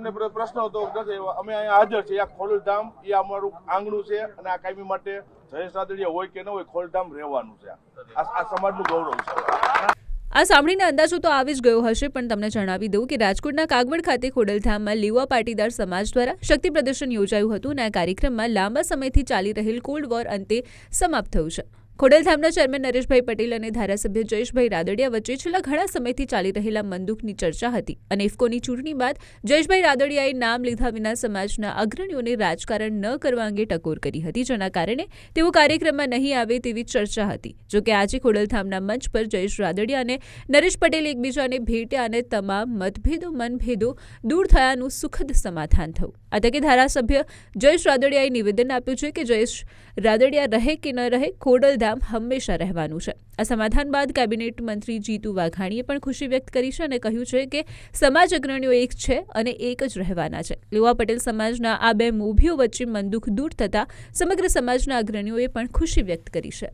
તમને પ્રશ્ન હતો અમે અહીંયા હાજર છીએ. આ ખોડલધામ, એ અમારું આંગણું છે અને આ કાયમી માટે જયેશ રાદડિયા હોય કે ન હોય, ખોડલધામ રહેવાનું છે. આ સમાજનું ગૌરવ છે. આ સાંભળીને અંદાજો તો આવી જ ગયો હશે, પણ તમને જણાવી દઉં કે રાજકોટના કાગવડ ખાતે ખોડલધામમાં લીવા પાટીદાર સમાજ દ્વારા શક્તિ પ્રદર્શન યોજાયું હતું અને આ કાર્યક્રમમાં લાંબા સમયથી ચાલી રહેલ કોલ્ડ વોર અંતે સમાપ્ત થયું છે. ખોડલધામના ચેરમેન નરેશભાઈ પટેલ અને ધારાસભ્ય જયેશભાઈ રાદડિયા વચ્ચે છેલ્લા ઘણા સમયથી ચાલી રહેલા મંદુકની ચર્ચા હતી અને ઇફકોની ચૂંટણી બાદ જયેશભાઈ રાદડિયાએ નામ લીધા વિના સમાજના અગ્રણીઓને રાજકારણ ન કરવા અંગે ટકોર કરી હતી, જેના કારણે તેઓ કાર્યક્રમમાં નહીં આવે તેવી ચર્ચા હતી. જોકે આજે ખોડલધામના મંચ પર જયેશ રાદડિયા અને નરેશ પટેલ એકબીજાને ભેટ્યા અને તમામ મતભેદો, મનભેદો દૂર થયાનું સુખદ સમાધાન થયું. આ તકે ધારાસભ્ય જયેશ રાદડિયાએ નિવેદન આપ્યું છે કે જયેશ રાદડિયા રહે કે ન રહે ખોડલધામ હંમેશા રહેવાનું છે. આ સમાધાન બાદ કેબિનેટ મંત્રી જીતુ વાઘાણીએ પણ ખુશી વ્યક્ત કરી છે અને કહ્યું છે કે સમાજ અગ્રણીઓ એક છે અને એક જ રહેવાના છે. લેવા પટેલ સમાજના આ બે મૂવીઓ વચ્ચે મનદુખ દૂર થતાં સમગ્ર સમાજના અગ્રણીઓએ પણ ખુશી વ્યક્ત કરી છે.